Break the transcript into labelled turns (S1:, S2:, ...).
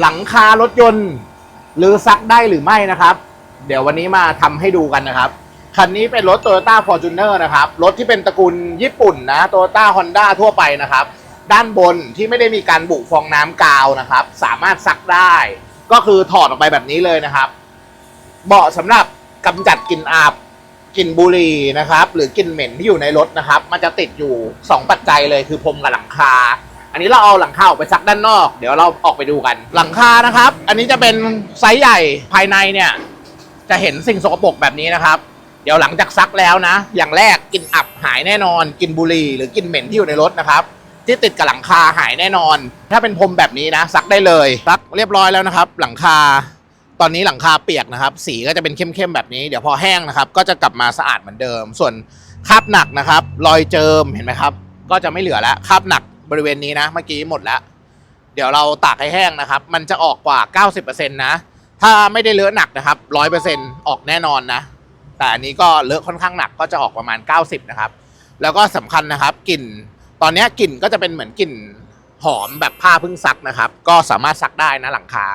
S1: หลังคารถยนต์หรือซักได้หรือไม่นะครับ เดี๋ยววันนี้มาทำให้ดูกันนะครับ คันนี้เป็นรถ Toyota Fortuner นะครับ รถที่เป็นตระกูลญี่ปุ่นนะ Toyota Honda ทั่วไปนะครับ ด้านบนที่ไม่ได้มีการบุฟองน้ำกาวนะครับ สามารถซักได้ ก็คือถอดออกไปแบบนี้เลยนะครับ เหมาะสำหรับกำจัดกลิ่นอับกลิ่นบุหรี่นะครับ หรือกลิ่นเหม็นที่อยู่ในรถนะครับ มันจะติดอยู่ 2 ปัจจัยเลยคือพรมกับหลังคา อันนี้เราเอาหลังคาออกไปซักด้านนอก เดี๋ยวเราออกไปดูกัน หลังคานะครับ อันนี้จะเป็นไซส์ใหญ่ภายในเนี่ย จะเห็นสิ่งสกปรกแบบนี้นะครับ เดี๋ยวหลังจากซักแล้วนะ อย่างแรกกลิ่นอับหายแน่นอนกลิ่นบุหรี่หรือกลิ่นเหม็นที่อยู่ในรถนะครับ ที่ติดกับหลังคาหายแน่นอน ถ้าเป็นพรมแบบนี้นะ ซักได้เลยซักเรียบร้อยแล้วนะครับ หลังคาตอนนี้หลังคาเปียกนะครับ สีก็จะเป็นเข้มๆแบบนี้ เดี๋ยวพอแห้งนะครับ ก็จะกลับมาสะอาดเหมือนเดิม ส่วนคราบหนักนะครับ รอยเจิมเห็นไหมครับ ก็จะไม่เหลือแล้วคราบหนัก บริเวณนี้นะ เมื่อกี้หมดแล้ว เดี๋ยวเราตากให้แห้งนะครับ มันจะออกกว่า 90%นะ ถ้าไม่ได้เลอะหนักนะครับ 100%ออกแน่นอนนะ แต่อันนี้ก็เลอะค่อนข้างหนักก็จะออกประมาณ 90 นะครับ แล้วก็สำคัญนะครับกลิ่น ตอนนี้กลิ่นก็จะเป็นเหมือนกลิ่นหอมแบบผ้าเพิ่งซักนะครับ ก็สามารถซักได้นะหลังคา